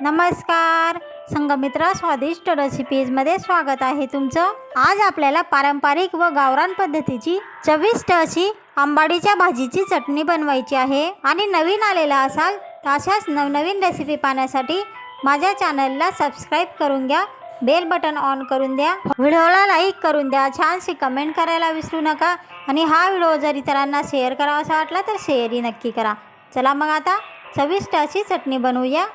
नमस्कार. संगमित्रा स्वादिष्ट रेसिपीजमध्ये स्वागत आहे तुमचं. आज आपल्याला पारंपरिक व गावरान पद्धतीची चविष्ट अशी आंबाडीच्या भाजीची चटणी बनवायची आहे. आणि नवीन आलेला असाल तर अशाच नवनवीन रेसिपी पाहण्यासाठी माझ्या चॅनलला सबस्क्राईब करून घ्या. बेल बटन ऑन करून द्या. व्हिडिओला लाईक करून द्या. छानशी कमेंट करायला विसरू नका. आणि हा व्हिडिओ जर इतरांना शेअर करावासा वाटला तर शेअरही नक्की करा. चला मग आता चविष्ट अशी चटणी बनवूया.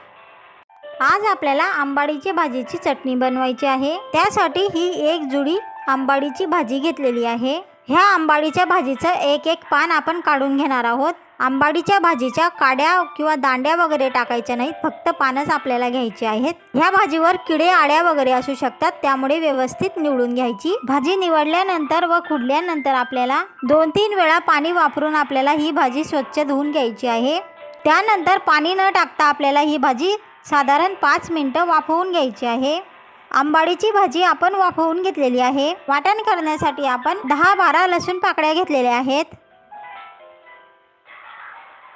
आज आपल्याला आंबाडीची भाजीची चटणी बनवायची आहे. त्यासाठी ही एक जुडी आंबाडीची भाजी घेतलेली आहे. ह्या आंबाडीच्या भाजीचं एक एक पान आपण काढून घेणार आहोत. आंबाडीच्या भाजीच्या काड्या किंवा दांड्या वगैरे टाकायच्या नाहीत. फक्त पानच आपल्याला घ्यायची आहेत. ह्या भाजीवर किडे आड्या वगैरे असू शकतात. त्यामुळे व्यवस्थित निवडून घ्यायची. भाजी निवडल्यानंतर व खुडल्यानंतर आपल्याला दोन तीन वेळा पाणी वापरून आपल्याला ही भाजी स्वच्छ धुवून घ्यायची आहे. त्यानंतर पाणी न टाकता आपल्याला ही भाजी साधारण पाच मिनटं वाफवून घ्यायची आहे. आंबाडीची भाजी आपण वाफवून घेतलेली आहे. वाटण करण्यासाठी आपण दहा बारा लसूण पाकळ्या घेतलेल्या आहेत.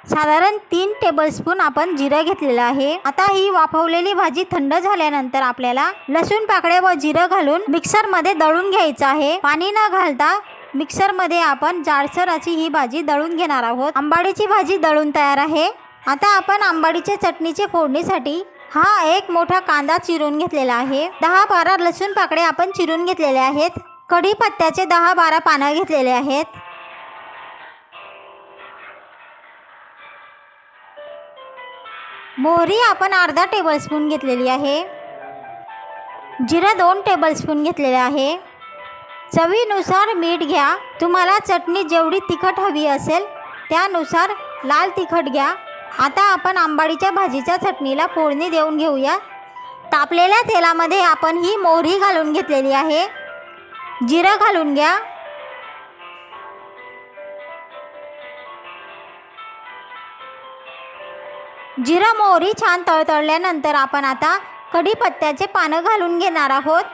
साधारण तीन टेबलस्पून आपण जिरं घेतलेलं आहे. आता ही वाफवलेली भाजी थंड झाल्यानंतर आपल्याला लसूण पाकळ्या व जिरं घालून मिक्सरमध्ये दळून घ्यायचं आहे. पाणी न घालता मिक्सरमध्ये आपण जाडसर अशी ही भाजी दळून घेणार आहोत. आंबाडीची भाजी दळून तयार आहे. आता आपण आंबाडीच्या चटणीचे फोडणीसाठी हा एक मोठा कांदा चिरून घेतलेला आहे. दहा बारा लसूण पाकडे आपण चिरून घेतलेले आहेत. कढीपत्त्याचे दहा बारा पानं घेतलेले आहेत. मोहरी आपण अर्धा टेबलस्पून घेतलेली आहे. जिरं दोन टेबलस्पून घेतलेले आहे. चवीनुसार मीठ घ्या. तुम्हाला चटणी जेवढी तिखट हवी असेल त्यानुसार लाल तिखट घ्या. आता आपण आंबाडीच्या भाजीच्या चटणीला फोडणी देऊन घेऊया. तापलेल्या तेलामध्ये आपण ही मोहरी घालून घेतलेली आहे. जिरं घालून घ्या. जिरं मोहरी छान तळतळल्यानंतर आपण आता कढीपत्त्याचे पानं घालून घेणार आहोत.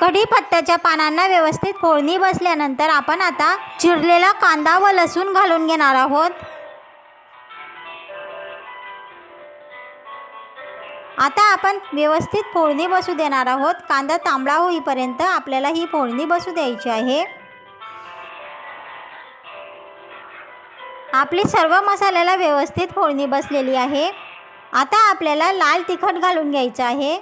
कढीपत्त्याच्या पानांना व्यवस्थित फोडणी बसल्यानंतर आपण आता चिरलेला कांदा व लसूण घालून घेणार आहोत. आता आपण व्यवस्थित फोडणी बसू देणार आहोत. कांदा तांबडा होईपर्यंत आपल्याला ही फोडणी बसू द्यायची आहे. आपली सर्व मसाल्याला व्यवस्थित फोडणी बसलेली आहे. आता आपल्याला लाल तिखट घालून घ्यायचं आहे.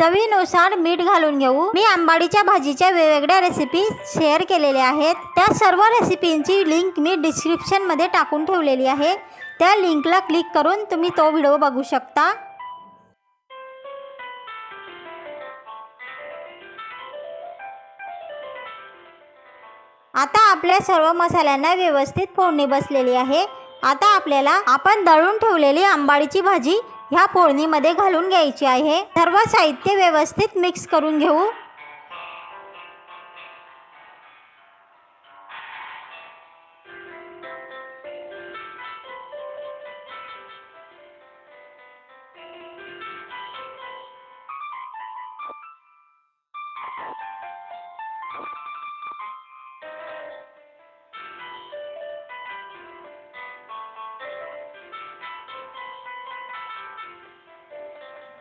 चवीनुसार मीठ घालून घेऊ. मी आंबाडीच्या भाजीच्या वेगवेगळ्या रेसिपी शेअर केलेल्या आहेत. त्या सर्व रेसिपींची लिंक मी डिस्क्रिप्शनमध्ये टाकून ठेवलेली आहे. त्या लिंकला क्लिक करून तुम्ही तो व्हिडिओ बघू शकता. आता आपल्या सर्व मसाल्यांना व्यवस्थित फोडणी बसलेली आहे. आता आपल्याला आपण दळून ठेवलेली आंबाडीची भाजी ह्या फोडणीमध्ये घालून घ्यायची आहे. सर्व साहित्य व्यवस्थित मिक्स करून घेऊ.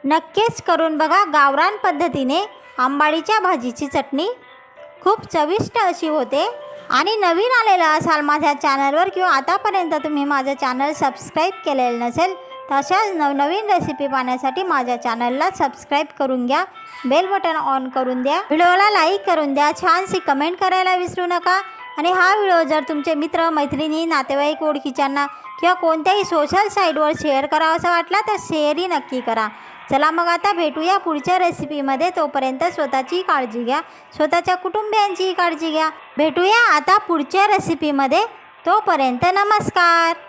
नक्कीच करून बघा गावरान पद्धतीने आंबाडीच्या भाजीची चटणी. खूप चविष्ट अशी होते. आणि नवीन आलेलं असाल माझ्या चॅनलवर किंवा आतापर्यंत तुम्ही माझं चॅनल सबस्क्राईब केलेलं नसेल तर अशाच नवनवीन रेसिपी पाहण्यासाठी माझ्या चॅनलला सबस्क्राईब करून घ्या. बेल बटन ऑन करून द्या. व्हिडिओला लाईक करून द्या. छानशी कमेंट करायला विसरू नका. आणि हा व्हिडिओ जर तुमचे मित्र मैत्रिणी नातेवाईक ओळखीच्यांना किंवा कोणत्याही सोशल साईटवर शेअर करावासा वाटला तर शेअरही नक्की करा. चला मग आता भेटूया पुढच्या रेसिपीमध्ये तोपर्यंत स्वतःची काळजी घ्या. स्वतःच्या कुटुंबियांचीही काळजी घ्या. भेटूया आता पुढच्या रेसिपीमध्ये तोपर्यंत नमस्कार.